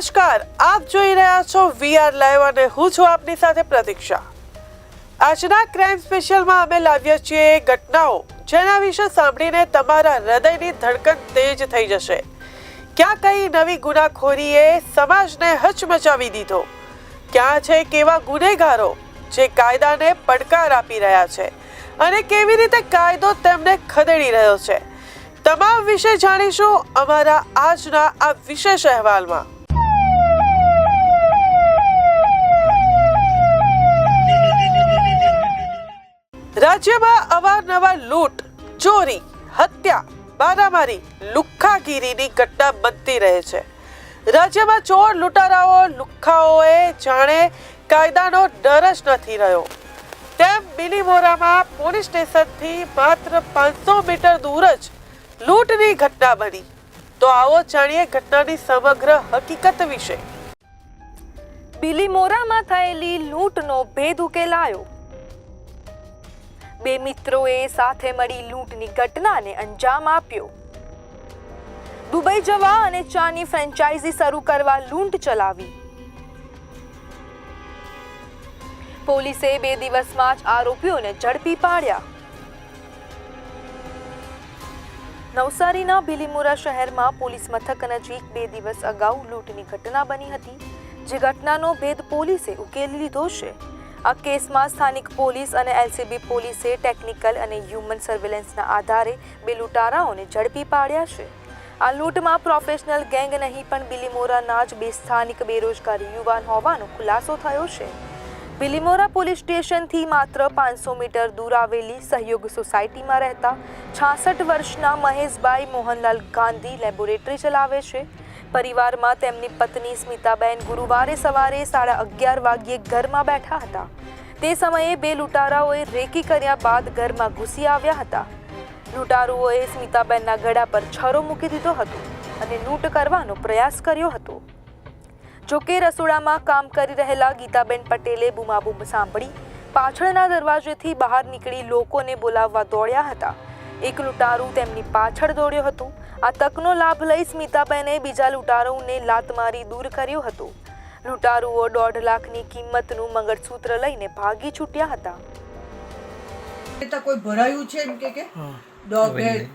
નમસ્કાર, આપ જોઈ રહ્યા છો વીઆર લાઈવ અને હું છું આપની સાથે પ્રતીક્ષા. આજના ક્રાઇમ સ્પેશિયલમાં અમે લાવ્યા છીએ એ ઘટનાઓ જેના વિશે સાંભળીને તમારા હૃદયની ધડકન તેજ થઈ જશે. ક્યાં કઈ નવી ગુનાખોરીએ સમાજને હચમચાવી દીધો? ક્યાં છે કેવા ગુનેગારો જે કાયદાને પડકાર આપી રહ્યા છે? અને કેવી રીતે કાયદો તેમને ખદેડી રહ્યો છે? તમામ વિશે જાણીશું અમારા આજના આ વિશેષ અહેવાલમાં. રાજ્યમાં અવારનવાર લૂંટ, ચોરી, હત્યા, મારામારી, લુખ્ખાગીરીની ઘટના બનતી રહે છે. રાજ્યમાં ચોર લૂંટારાઓ, લુખ્ખાઓએ જાણે કાયદાનો ડર જ નથી રહ્યો. તેમ બિલીમોરામાં પોલીસ સ્ટેશનથી માત્ર પાંચસો મીટર દૂર જ લૂંટની ઘટના બની. તો આવો જાણીએ ઘટનાની સમગ્ર હકીકત વિશે. બિલીમોરામાં થયેલી લૂંટનો ભેદ ઉકેલાયો. બે મિત્રોએ સાથે મળી લૂંટની ઘટનાને અંજામ આપ્યો. દુબઈ જવા અને ચાની ફ્રેન્ચાઇઝી શરૂ કરવા લૂંટ ચલાવી. પોલીસે બે દિવસમાં જ આરોપીઓને ઝડપી પાડ્યા. નવસારીના ભીલીમોરા શહેરમાં પોલીસ મથક નજીક બે દિવસ અગાઉ લૂંટની ઘટના બની હતી, જે ઘટનાનો ભેદ પોલીસે ઉકેલી લીધો છે. આ કેસમાં સ્થાનિક પોલીસ અને એલસીબી પોલીસે ટેકનિકલ અને હ્યુમન સર્વેલન્સના આધારે બે લૂંટારાઓને ઝડપી પાડ્યા છે. આ લૂંટમાં પ્રોફેશનલ ગેંગ નહીં પણ બિલીમોરાના જ બે સ્થાનિક બેરોજગારી યુવાન હોવાનો ખુલાસો થયો છે. બિલીમોરા પોલીસ સ્ટેશનથી માત્ર પાંચસો મીટર દૂર આવેલી સહયોગ સોસાયટીમાં રહેતા છાસઠ વર્ષના મહેશભાઈ મોહનલાલ ગાંધી લેબોરેટરી ચલાવે છે. પરિવારમાં તેમની પત્ની સ્મિતાબેન ગુરુવારે સવારે સાડા અગિયાર વાગ્યે ઘરમાં બેઠા હતા. તે સમયે બે લૂંટારાઓએ રેકી કર્યા બાદ ઘરમાં ઘૂસી આવ્યા હતા. લૂંટારુઓએ સ્મિતાબેનના ગળા પર છરો મૂકી દીધો હતો અને લૂંટ કરવાનો પ્રયાસ કર્યો હતો. જોકે રસોડામાં કામ કરી રહેલા ગીતાબેન પટેલે બુમાબુમ સાંભળી પાછળના દરવાજેથી બહાર નીકળી લોકોને બોલાવવા દોડ્યા હતા. એક લૂંટારું તેમની પાછળ દોડ્યો હતો. આ તકનો લાભ લઈ સ્મિતાબેને બીજા લૂંટારોને લાત મારી દૂર કર્યો હતો. લૂંટારુઓ દોઢ લાખની કિંમતનું મંગળસૂત્ર લઈને ભાગી છૂટ્યા હતા. કોઈ ભરાયું છે એમ કે કે?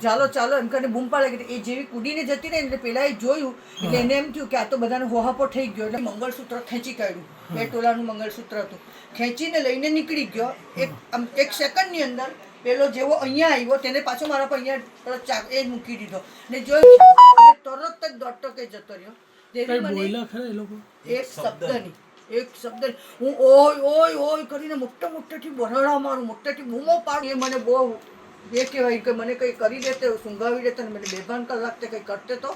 ચાલો ચાલો એમ કરીને બૂમ પાડે એ જેવી કુડીને જતી રહી ને એટલે પેલા એ જોયું એટલે એને એમ થયું કે આ તો બધાને હોહાપો થઈ ગયો એટલે મંગળસૂત્ર ખેંચી કાઢ્યું. બે ટોલાનું મંગળસૂત્ર હતું. ખેંચીને લઈને નીકળી ગયો. એક આમ એક સેકન્ડની અંદર પેલો જેવો અહીંયા આવ્યો તેને પાછો મારા પર અહીંયા ચાક એ જ મૂકી દીધો. ને જો તરત જ દોડતો કે જતો રહ્યો. જેવી મને એક શબ્દ નહીં. એક શબ્દ નહીં. હું ઓય ઓય ઓય કરીને મોટા મોટેથી બરડા મારું મોટેથી બૂમો પાડું. એ મને બહુ એ કહેવાય કે મને કંઈ કરી દેતે સૂંઘાવી દેતે ને મને બેભાન કલાક તે કંઈ કરતે તો.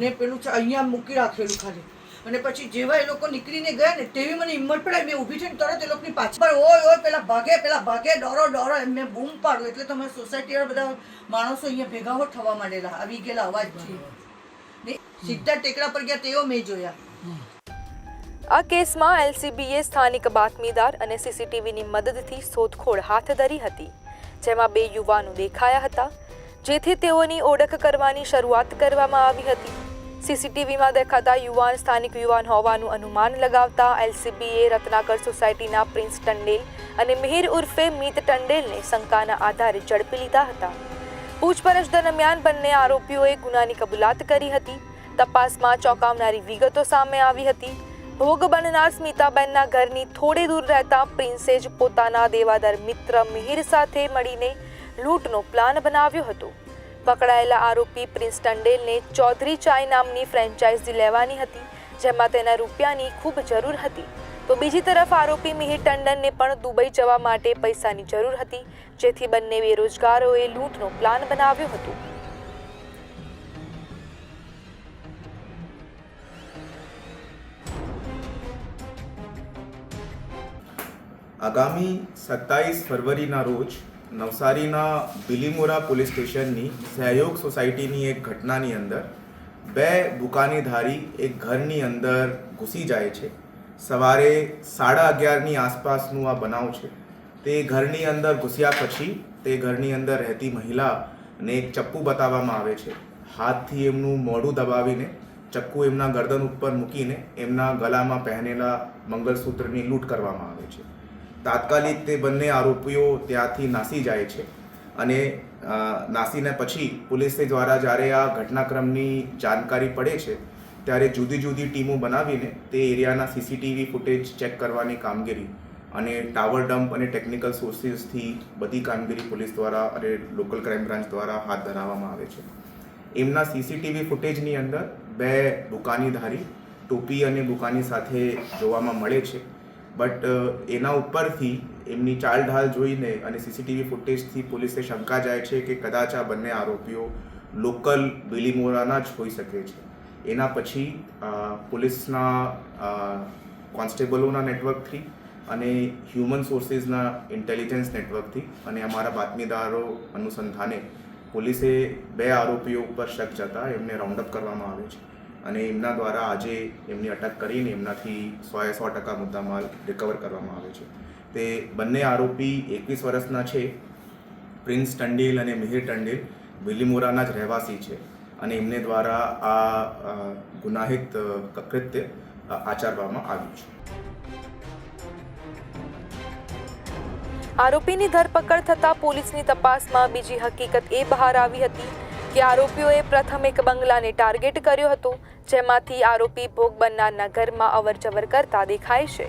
ને પેલું છે અહીંયા મૂકી રાખેલું ખાલી. અને પછી જેવા એ લોકો નીકળીને ગયા ને, તેવી મને હિંમત પડાય મેં ઊભી થઈને તરત એ લોકોની પાછળ ઓય ઓય, પેલા ભાગે પેલા ભાગે, ડરો ડરો, એમ મેં બૂમ પાડું એટલે તમે સોસાયટીવાળા બધા માણસો અહીંયા ભેગા થવા માંડેલા. આવી ગયેલા અવાજથી ને સીધા ટેકરા પર ગયા તેઓ મેં જોયા. આ કેસમાં એલસીબીએ સ્થાનિક બાતમીદાર અને સીસીટીવીની મદદથી શોધખોળ હાથ ધરી હતી, જેમાં બે યુવાનો દેખાયા હતા, જેથી તેઓની ઓળખ કરવાની શરૂઆત કરવામાં આવી હતી. સીસીટીવીમાં દેખાતા યુવાન, સ્થાનિક યુવાન હોવાનું અનુમાન લગાવતા એલસીબીએ રત્નાકર સોસાયટીના પ્રિન્સ ટંડેલ અને મિહિર ઉર્ફે મિત ટંડેલને શંકાના આધારે ઝડપી લીધા હતા. પૂછપરછ દરમિયાન બંને આરોપીઓએ ગુનાની કબૂલાત કરી હતી. તપાસમાં ચોંકાવનારી વિગતો સામે આવી હતી. ભોગ બનનાર સ્મિતાબેનના ઘરની થોડે દૂર રહેતા પ્રિન્સે જ પોતાના દેવાદાર મિત્ર મિહિર સાથે મળીને લૂંટનો પ્લાન બનાવ્યો હતો. પકડાયેલા આરોપી પ્રિન્સ ટંડેલને ચૌધરી ચાય નામની ફ્રેન્ચાઇઝી લેવાની હતી, જેમાં તેના રૂપિયાની ખૂબ જરૂર હતી. તો બીજી તરફ આરોપી મિહિર ટંડનને પણ દુબઈ જવા માટે પૈસાની જરૂર હતી, જેથી બંને બેરોજગારોએ લૂંટનો પ્લાન બનાવ્યો હતો. આગામી સત્તાવીસ ફરવરીના રોજ નવસારીના બિલીમોરા પોલીસ સ્ટેશનની સહયોગ સોસાયટીની એક ઘટનાની અંદર બે બુકાનીધારી એક ઘરની અંદર ઘૂસી જાય છે. સવારે સાડા અગિયારની આસપાસનું આ બનાવ છે. તે ઘરની અંદર ઘૂસ્યા પછી તે ઘરની અંદર રહેતી મહિલાને એક ચપ્પુ બતાવવામાં આવે છે. હાથથી એમનું મોઢું દબાવીને ચક્કુ એમના ગરદન ઉપર મૂકીને એમના ગળામાં પહેરેલા મંગળસૂત્રની લૂંટ કરવામાં આવે છે. તાત્કાલિક તે બંને આરોપીઓ ત્યાંથી નાસી જાય છે. અને નાસીને પછી પોલીસ દ્વારા જ્યારે આ ઘટનાક્રમની જાણકારી પડે છે, ત્યારે જુદી જુદી ટીમો બનાવીને તે એરિયાના સીસીટીવી ફૂટેજ ચેક કરવાની કામગીરી અને ટાવર ડમ્પ અને ટેકનિકલ સોર્સિસથી બધી કામગીરી પોલીસ દ્વારા અને લોકલ ક્રાઇમ બ્રાન્ચ દ્વારા હાથ ધરાવવામાં આવે છે. એમના સીસીટીવી ફૂટેજની અંદર બે બુકાનીધારી ટોપી અને બુકાની સાથે જોવામાં મળે છે. બટ એના ઉપરથી એમની ચાલ ઢાલ જોઈને અને સીસીટીવી ફૂટેજથી પોલીસે શંકા જાય છે કે કદાચ આ બંને આરોપીઓ લોકલ બિલીમોરાના જ હોઈ શકે છે. એના પછી પોલીસના કોન્સ્ટેબલોના નેટવર્કથી અને હ્યુમન સોર્સિસના ઇન્ટેલિજન્સ નેટવર્કથી અને અમારા બાતમીદારો અનુસંધાને પોલીસે બે આરોપીઓ ઉપર શક જતા એમને રાઉન્ડ અપ કરવામાં આવે છે. અને એમના દ્વારા આજે એમની અટક કરીને એમનાથી સોએ સો ટકા મુદ્દામાલ રિકવર કરવામાં આવે છે. તે બંને આરોપી એકવીસ વર્ષના છે. પ્રિન્સ ટંડેલ અને મિહિર ટંડેલ બિલીમોરાના જ રહેવાસી છે અને એમને દ્વારા આ ગુનાહિત કૃત્ય આચરવામાં આવ્યું છે. આરોપીની ધરપકડ થતાં પોલીસની તપાસમાં બીજી હકીકત એ બહાર આવી હતી કે આરોપીઓએ પ્રથમ એક બંગલાને ટાર્ગેટ કર્યો હતો, જેમાંથી આરોપી ભોગ બનનારના ઘરમાં અવરજવર કરતા દેખાય છે.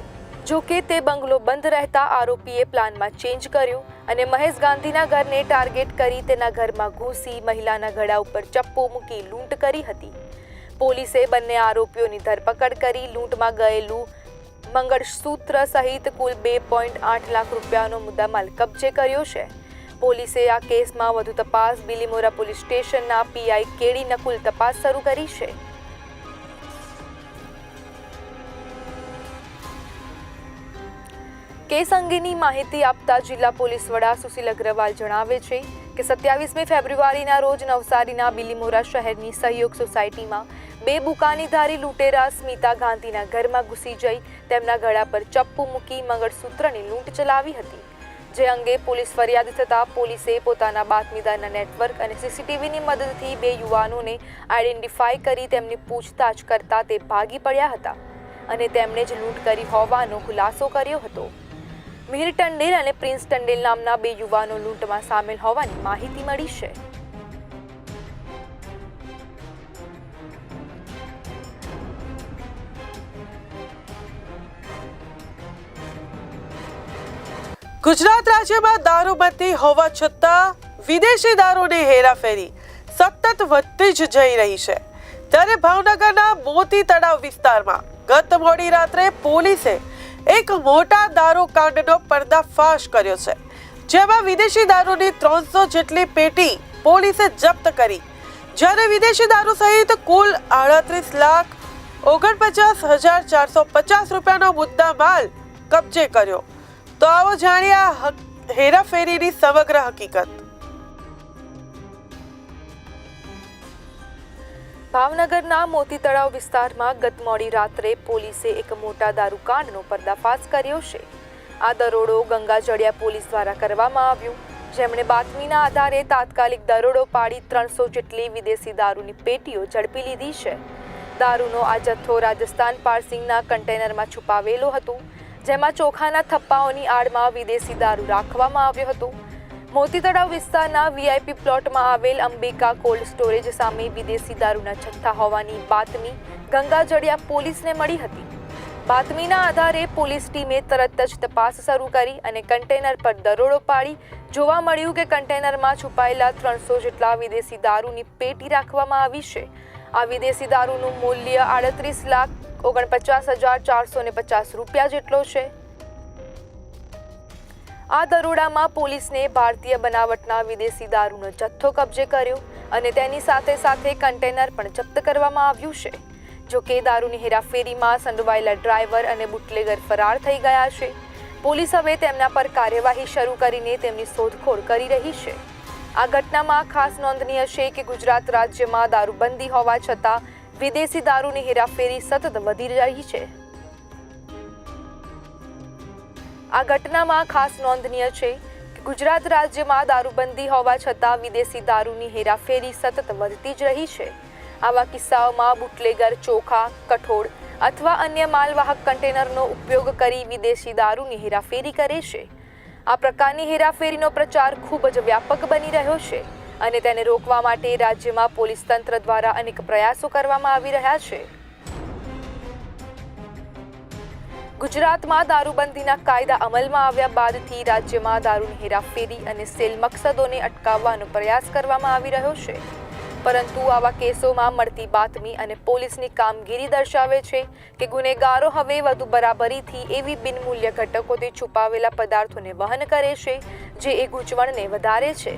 જો કે તે બંગલો બંધ રહેતા આરોપીએ પ્લાનમાં ચેન્જ કર્યો અને મહેશ ગાંધીના ઘરને ટાર્ગેટ કરી તેના ઘરમાં ઘૂસી મહિલાના ગળા ઉપર ચપ્પો મૂકી લૂંટ કરી હતી. પોલીસે બંને આરોપીઓની ધરપકડ કરી લૂંટમાં ગયેલું મંગળસૂત્ર સહિત કુલ બે પોઈન્ટ આઠ લાખ રૂપિયાનો મુદ્દામાલ કબજે કર્યો છે. પોલીસે આ કેસમાં વધુ તપાસ બિલીમોરા પોલીસ સ્ટેશનના પીઆઈ કેડી નકુલ તપાસ શરૂ કરી છે. કેસ અંગેની માહિતી આપતા જિલ્લા પોલીસ વડા સુશીલ અગ્રવાલ જણાવે છે કે સત્યાવીસમી ફેબ્રુઆરીના રોજ નવસારીના બિલીમોરા શહેરની સહયોગ સોસાયટીમાં બે બુકાનીધારી લૂંટેરા સ્મિતા ગાંધીના ઘરમાં ઘૂસી જઈ તેમના ગળા પર ચપ્પુ મૂકી મંગળસૂત્રની લૂંટ ચલાવી હતી. જે અંગે પોલીસ ફરિયાદ થતાં પોલીસે પોતાના બાતમીદારના નેટવર્ક અને સીસીટીવીની મદદથી બે યુવાનોને આઈડેન્ટિફાઈ કરી તેમની પૂછતાછ કરતા તે ભાગી પડ્યા હતા અને તેમણે જ લૂંટ કરી હોવાનો ખુલાસો કર્યો હતો. મિહિર ટંડેલ અને પ્રિન્સ ટંડેલ નામના બે યુવાનો લૂંટમાં સામેલ હોવાની માહિતી મળી છે. ગુજરાત રાજ્યમાં દારૂબંધી હોવા છતાં વિદેશી દારૂની હેરાફેરી સતત વધતી જ જઈ રહી છે. ત્યારે ભાવનગરના મોતી તળાવ વિસ્તારમાં ગત મોડી રાત્રે પોલીસે એક મોટા દારૂ કાંડનો પર્દાફાશ કર્યો છે, જેમાં વિદેશી દારૂની ત્રણસો જેટલી પેટી પોલીસે જપ્ત કરી. જ્યારે વિદેશી દારૂ સહિત કુલ આડત્રીસ લાખ ઓગણપચાસ હજાર ચારસો પચાસ રૂપિયાનો મુદ્દા માલ કબજે કર્યો. તો આવો જાણીએ આ હેરાફેરીની સમગ્ર હકીકત. ભાવનગરના મોતી તળાવ વિસ્તારમાં ગત મોડી રાત્રે પોલીસે એક મોટા દારૂકાંડનો પર્દાફાશ કર્યો છે. આ દરોડો ગંગાજળિયા પોલીસ દ્વારા કરવામાં આવ્યો. જેમણે બાતમીના આધારે તાત્કાલિક દરોડો પાડી ત્રણસો જેટલી વિદેશી દારૂની પેટીઓ ઝડપી લીધી છે. દારૂનો આ જથ્થો રાજસ્થાન પાર્સિંગના કન્ટેનરમાં છુપાવેલો હતો. જેમાં ચોખાના થપ્પાઓની આડમાં વિદેશી દારૂ રાખવામાં આવ્યો હતો. મોતી તળાવ વિસ્તારના વીઆઈપી પ્લોટમાં આવેલ અંબિકા કોલ્ડ સ્ટોરેજ સામે વિદેશી દારૂના જથ્થા હોવાની બાતમી ગંગાજળિયા પોલીસને મળી હતી. બાતમીના આધારે પોલીસ ટીમે તરત જ તપાસ શરૂ કરી અને કન્ટેનર પર દરોડો પાડી. જોવા મળ્યું કે કન્ટેનરમાં છુપાયેલા ત્રણસો જેટલા વિદેશી દારૂની પેટી રાખવામાં આવી છે. આ વિદેશી દારૂનું મૂલ્ય આડત્રીસ લાખ ઓગણપચાસ હજાર ચારસો ને પચાસ રૂપિયા જેટલો છે. આ દરોડામાં પોલીસને ભારતીય બનાવટના વિદેશી દારૂનો જથ્થો કબજે કર્યો અને તેની સાથે સાથે કન્ટેનર પણ જપ્ત કરવામાં આવ્યું છે. જો કે દારૂની હેરાફેરીમાં સંડોવાયેલા ડ્રાઈવર અને બુટલેગર ફરાર થઈ ગયા છે. પોલીસ હવે તેમના પર કાર્યવાહી શરૂ કરીને તેમની શોધખોળ કરી રહી છે. આ ઘટનામાં ખાસ નોંધનીય છે કે ગુજરાત રાજ્યમાં દારૂબંધી હોવા છતાં વિદેશી દારૂની હેરાફેરી સતત વધી રહી છે. આ ઘટનામાં ખાસ નોંધનીય છે કે ગુજરાત રાજ્યમાં દારૂબંધી હોવા છતાં વિદેશી દારૂની હેરાફેરી સતત વધતી જ રહી છે. આવા કિસ્સાઓમાં બુટલેગર, ચોખા, કઠોળ અથવા અન્ય માલવાહક કન્ટેનરનો ઉપયોગ કરી વિદેશી દારૂની હેરાફેરી કરે છે. આ પ્રકારની હેરાફેરીનો પ્રચાર ખૂબ જ વ્યાપક બની રહ્યો છે અને તેને રોકવા માટે રાજ્યમાં પોલીસ તંત્ર દ્વારા અનેક પ્રયાસો કરવામાં આવી રહ્યા છે. ગુજરાતમાં દારૂબંધીના કાયદા અમલમાં આવ્યા બાદથી રાજ્યમાં દારૂની હેરાફેરી અને સેલ મકસદોને અટકાવવાનો પ્રયાસ કરવામાં આવી રહ્યો છે. પરંતુ આવા કેસોમાં મળતી બાતમી અને પોલીસની કામગીરી દર્શાવે છે કે ગુનેગારો હવે વધુ બરાબરીથી એવી બિનમૂલ્ય ઘટકોથી છુપાવેલા પદાર્થોને વહન કરે છે, જે એ ગૂંચવણને વધારે છે.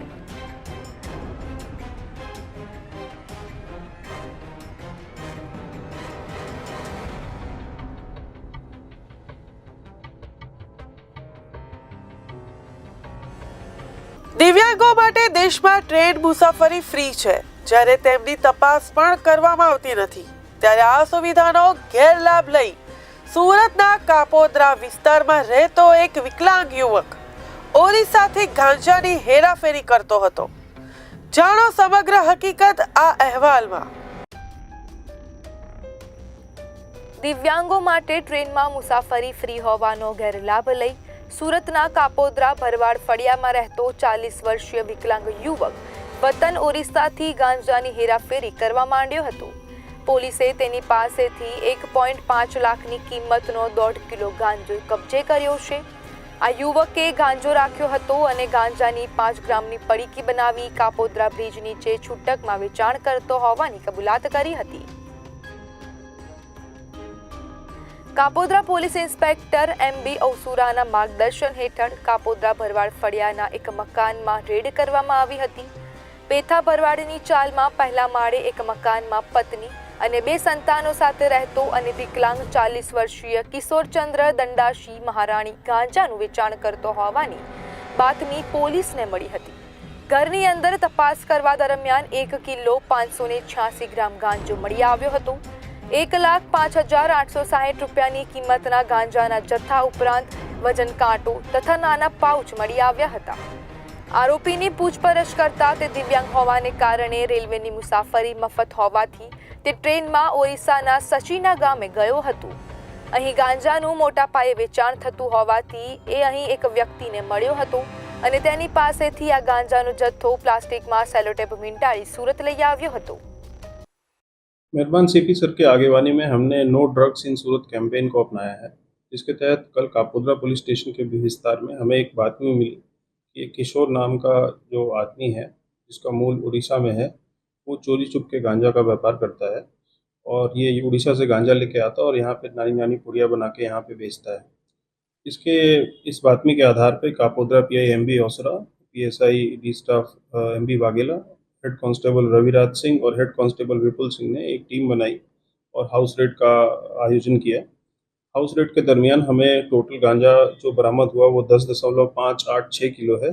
દિવ્યાંગો માટે દેશમાં ટ્રેન મુસાફરી ફ્રી છે. જ્યારે તેમની તપાસ પણ કરવામાં આવતી નથી, ત્યારે આ સુવિધાનો ગેરલાભ લઈ સુરતના કાપોદ્રા વિસ્તારમાં રહેતો એક વિકલાંગ યુવક ઓરિસ્સાથી ગાંજાની હેરાફેરી કરતો હતો. જાણો સમગ્ર હકીકત આ અહેવાલમાં. દિવ્યાંગો માટે ટ્રેનમાં મુસાફરી ફ્રી હોવાનો ગેરલાભ લઈ સુરતના કાપોદ્રા ભરવાડ ફળિયામાં રહેતો ચાલીસ વર્ષીય વિકલાંગ યુવક વતન ઓરિસ્સાથી ગાંજાની હેરાફેરી કરવા માંડ્યો હતો. પોલીસે તેની પાસેથી એક પોઈન્ટ પાંચ લાખની કિંમતનો દોઢ કિલો ગાંજો કબજે કર્યો છે. આ યુવકે ગાંજો રાખ્યો હતો અને ગાંજાની પાંચ ગ્રામની પડીકી બનાવી કાપોદ્રા બ્રિજ નીચે છૂટકમાં વેચાણ કરતો હોવાની કબૂલાત કરી હતી. Kapodra police inspector M B ઔસુરાના માર્ગદર્શન હેઠળ કાપોદ્રા ભરવાડ ફળિયાના એક મકાનમાં રેડ કરવામાં આવી હતી. પેથા ભરવાડની ચાલમાં પહેલા માળે એક મકાનમાં પત્ની અને બે સંતાનો સાથે રહેતો અને વિકલાંગ ચાલીસ વર્ષીય કિશોરચંદ્ર દંડાશી મહારાણી ગાંજાનું વેચાણ કરતો હોવાની બાતમી પોલીસને મળી હતી. ઘરની અંદર તપાસ કરવા દરમિયાન એક કિલો પાંચસો ને છ્યાસી ગ્રામ ગાંજો મળી આવ્યો હતો. એક લાખ પાંચ હજાર આઠસો સાહીઠ રૂપિયાની કિંમતના ગાંજાના જથ્થા ઉપરાંત વજન કાંટો તથા નાના પાઉચ મળી આવ્યા હતા. આરોપીની પૂછપરછ કરતા તે દિવ્યાંગ હોવાને કારણે રેલવેની મુસાફરી મફત હોવાથી તે ટ્રેનમાં ઓરિસ્સાના સચીના ગામે ગયો હતો અહીં ગાંજાનું મોટા પાયે વેચાણ થતું હોવાથી એ અહીં એક વ્યક્તિને મળ્યો હતો અને તેની પાસેથી આ ગાંજાનો જથ્થો પ્લાસ્ટિકમાં સેલોટેપ વીંટાળી સુરત લઈ આવ્યો હતો मेहरबान सीपी सर की आगेवानी में हमने no drugs in Surat campaign को अपनाया है जिसके तहत कल कापोद्रा पुलिस स्टेशन के विस्तार में हमें एक बातमी मिली एक किशोर नाम का जो आदमी है, जिसका मूल उड़ीसा में है, वो चोरी चुप के गांजा का व्यापार करता है और ये उड़ीसा से गांजा लेके आता है और यहाँ पे नानी नानी पुड़िया बना के यहाँ पे बेचता है। इसके, इस बातमी के आधार पे Kapodra P I M B Osara P S I D staff M B Vaghela head constable Raviraj Singh और हेड कांस्टेबल विपुल सिंह ने एक टीम बनाई और हाउस रेड का आयोजन किया। हाउस रेड के दरमियान हमें टोटल गांजा जो बरामद हुआ वो दस दशमलव पाँच आठ छः किलो है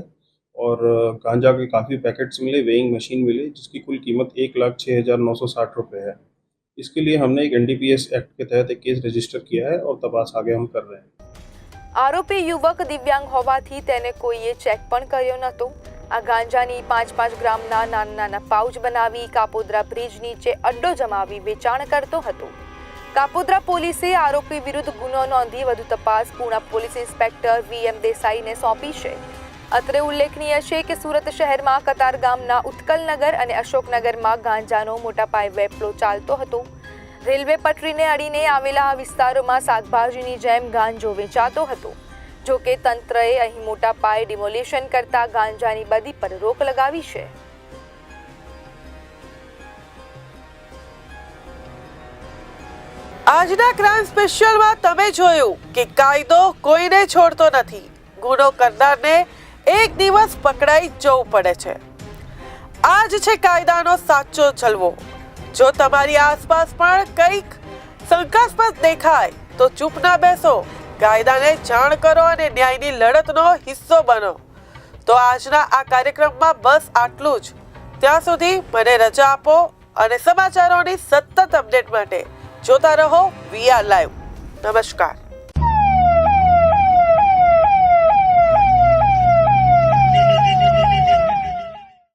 और गांजा के काफ़ी पैकेट्स मिले वेइंग मशीन मिली जिसकी कुल कीमत एक लाख छः हज़ार नौ सौ साठ रुपये है इसके लिए हमने एक एन एक्ट के तहत एक केस रजिस्टर किया है और तपास आगे हम कर रहे हैं આરોપી યુવક દિવ્યાંગ હોવાથી તેને કોઈએ ચેક પણ કર્યો નહોતો આ ગાંજાની પાંચ પાંચ ગ્રામના નાના નાના પાઉચ બનાવી કાપોદ્રા બ્રિજ નીચે અડ્ડો જમાવી વેચાણ કરતો હતો કાપોદ્રા પોલીસે આરોપી વિરુદ્ધ ગુનો નોંધી વધુ તપાસ Puna police inspector V M દેસાઈને સોંપી છે. અત્રે ઉલ્લેખનીય છે કે સુરત શહેરમાં કતાર ગામના ઉત્કલનગર અને અશોકનગરમાં ગાંજાનો મોટા પાયે વેપલો ચાલતો હતો. રેલવે પટરીને અડીને આવેલા આ વિસ્તારોમાં શાકભાજીની જેમ ગાંજો વેચાતો હતો. જો કે તંત્રએ અહીં મોટા પાયે ડિમોલિશન કરતા ગાંજાની બદી પર રોક લગાવી છે. આજના ક્રાઇમ સ્પેશિયલમાં તમે જોયું કે કાયદો કોઈને છોડતો નથી. ગુનો કરનારને એક દિવસ પકડાઈ જવું પડે છે. આ જ છે કાયદાનો સાચો ચલવો જો તમારી આસપાસ પણ કંઈક શંકાસ્પદ દેખાય, તો ચૂપ ના બેસો. કાયદાને જાણ કરો અને ન્યાયની લડતનો હિસ્સો બનો. તો આજના આ કાર્યક્રમમાં બસ આટલું જ. ત્યાં સુધી મને રજા આપો અને સમાચારોની સતત અપડેટ માટે જોતા રહો. વી આર લાઈવ નમસ્કાર.